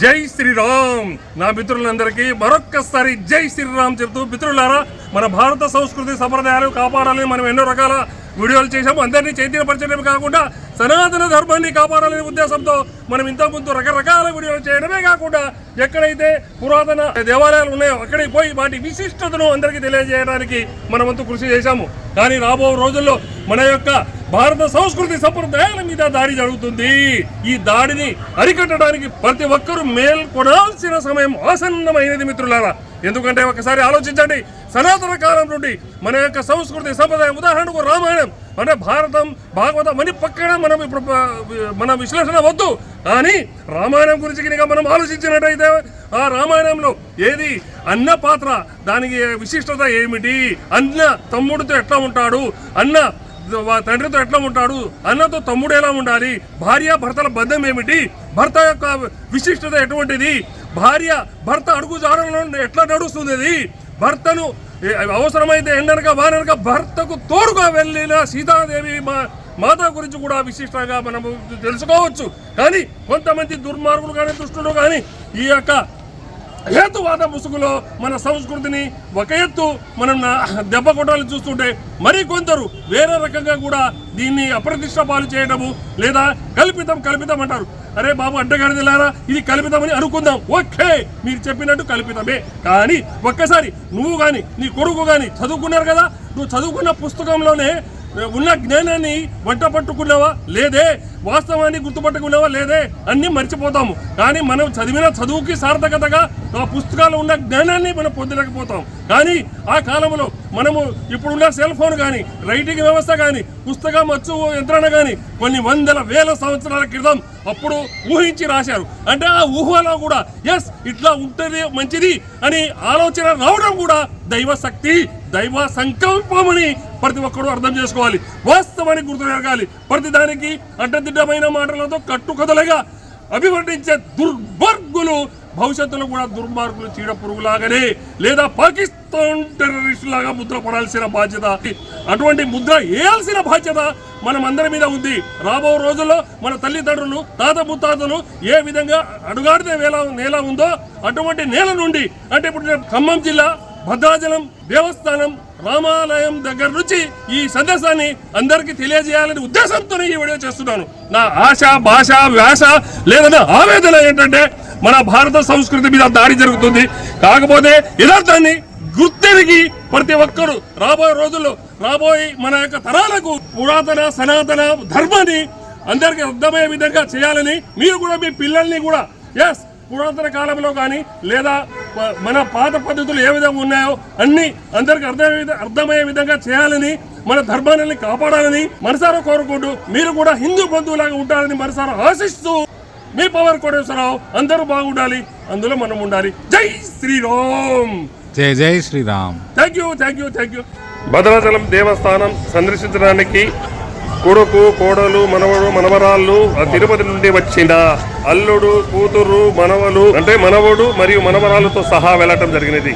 జై శ్రీరామ్. నా మిత్రులందరికీ మరొక్కసారి జై శ్రీరామ్ చెప్తూ మిత్రులారా మన భారత సంస్కృతి సంప్రదాయాలు కాపాడాలని మనం ఎన్నో రకాల వీడియోలు చేశాము. అందరినీ చైతన్యపరచడమే కాకుండా సనాతన ధర్మాన్ని కాపాడాలనే ఉద్దేశంతో మనం ఇంతకుముందు రకరకాల వీడియోలు చేయడమే కాకుండా ఎక్కడైతే పురాతన దేవాలయాలు ఉన్నాయో అక్కడికి పోయి వాటి విశిష్టతను అందరికీ తెలియజేయడానికి మనమంతా కృషి చేశాము. కానీ రాబో రోజుల్లో మన యొక్క భారత సంస్కృతి సంప్రదాయాల మీద దాడి జరుగుతుంది. ఈ దాడిని అరికట్టడానికి ప్రతి ఒక్కరూ మేల్కొనాల్సిన సమయం ఆసన్నమైనది మిత్రులారా. ఎందుకంటే ఒకసారి ఆలోచించండి సనాతన కాలం నుండి మన యొక్క సంస్కృతి సంప్రదాయం ఉదాహరణకు రామాయణం. అంటే భారతం భాగవతం అని పక్కన మనం ఇప్పుడు మన విశ్లేషణ వద్దు. కానీ రామాయణం గురించి కనుక మనం ఆలోచించినట్టయితే ఆ రామాయణంలో ఏది? అన్న పాత్ర. దానికి విశిష్టత ఏమిటి? అన్న తమ్ముడితో ఎట్లా ఉంటాడు? అన్న తండ్రితో ఎట్లా ఉంటాడు? అన్నతో తమ్ముడు ఎలా ఉండాలి? భార్య భర్తల బంధం ఏమిటి? భర్త యొక్క విశిష్టత ఎటువంటిది? భార్య భర్త అడుగు జాడలో ఎట్లా నడుస్తుంది అది? భర్తను అవసరమైతే ఎండనక వాననక భర్తకు తోడుగా వెళ్ళిన సీతాదేవి మా మాత గురించి కూడా విశిష్టంగా మనము తెలుసుకోవచ్చు. కానీ కొంతమంది దుర్మార్గులు కానీ దుష్టులు కానీ ఈ యొక్క హేతువాద ముసుగులో మన సంస్కృతిని ఒక ఎత్తు మనం దెబ్బ కొట్టాలని చూస్తుంటే మరి కొందరు వేరే రకంగా కూడా దీన్ని అప్రతిష్ట పాలు చేయడము లేదా కల్పితం కల్పితం అంటారు. అరే బాబు అడ్డగాడిదిలారా ఇది కల్పితమని అనుకుందాం. ఓకే మీరు చెప్పినట్టు కల్పితమే. కానీ ఒక్కసారి నువ్వు కానీ నీ కొడుకు కానీ చదువుకున్నారు కదా? నువ్వు చదువుకున్న పుస్తకంలోనే ఉన్న జ్ఞానాన్ని వెంట పట్టుకున్నావా? లేదే. వాస్తవాన్ని గుర్తుపట్టుకున్నావా? లేదే. అన్నీ మర్చిపోతాము. కానీ మనం చదివిన చదువుకి సార్థకతగా ఆ పుస్తకాలు ఉన్న జ్ఞానాన్ని మనం పొందలేకపోతాం. కానీ ఆ కాలంలో మనము ఇప్పుడున్న సెల్ ఫోన్ కానీ రైటింగ్ వ్యవస్థ కానీ పుస్తకం అచ్చు యంత్రణ కానీ కొన్ని వందల వేల సంవత్సరాల క్రితం అప్పుడు ఊహించి రాశారు. అంటే ఆ ఊహలో కూడా ఎస్ ఇట్లా ఉంటుంది మంచిది అని ఆలోచన రావడం కూడా దైవ శక్తి దైవ సంకల్పమని ప్రతి ఒక్కరూ అర్థం చేసుకోవాలి. వాస్తవానికి గుర్తు జరగాలి ప్రతి దానికి అడ్డదిడ్డమైన మాటలతో కట్టుకథలుగా అభివర్ణించే దుర్మార్గులు భవిష్యత్తులో కూడా దుర్మార్గులు చీడ పురుగులాగానే లేదా పాకిస్తాన్ టెర్రరిస్ట్ లాగా ముద్ర పడాల్సిన బాధ్యత. అటువంటి ముద్ర వేయాల్సిన బాధ్యత మనం అందరి మీద ఉంది. రాబో రోజుల్లో మన తల్లిదండ్రులు తాత ముత్తాతలు ఏ విధంగా అడుగాడితే నేల నేల ఉందో అటువంటి నేల నుండి అంటే ఇప్పుడు ఖమ్మం జిల్లా భద్రాచలం దేవస్థానం రామాలయం దగ్గర నుంచి ఈ సందేశాన్ని అందరికీ తెలియజేయాలనే ఉద్దేశంతోనే ఈ వీడియో చేస్తున్నాను. నా ఆశ భాష వ్యాస లేదన్న ఆవేదన ఏంటంటే మన భారత సంస్కృతి మీద దాడి జరుగుతుంది. కాకపోతే యథార్థాన్ని గుర్తెరిగి ప్రతి ఒక్కరు రాబోయే రోజుల్లో రాబోయే మన యొక్క తరాలకు పురాతన సనాతన ధర్మాన్ని అందరికీ అర్థమయ్యే విధంగా చేయాలని మీరు కూడా మీ పిల్లల్ని కూడా ఎస్ పురాతన కాలంలో కానీ లేదా మన పాత పద్ధతులు ఏ విధంగా ఉన్నాయో అన్ని అందరికి అర్థమయ్యే అర్థమయ్యే విధంగా చేయాలని మన ధర్మాన్ని కాపాడాలని మనసారా కోరుకుంటూ మీరు కూడా హిందూ బంధువులాగా ఉంటారని మనసారా ఆశిస్తూ మీ పవర్ కోటేశ్వరరావు అందరూ బాగుండాలి అందులో మనం ఉండాలి. జై శ్రీరామ్! జై జై Shriram. Thank you thank you thank you Bhadrachalam దేవస్థానం సందర్శించడానికి కొడుకు కోడలు మనవడు మనవరాళ్ళు తిరుపతి నుండి వచ్చిన అల్లుడు కూతురు మనవలు అంటే మనవడు మరియు మనవరాలతో సహా వెళ్ళటం జరిగినది.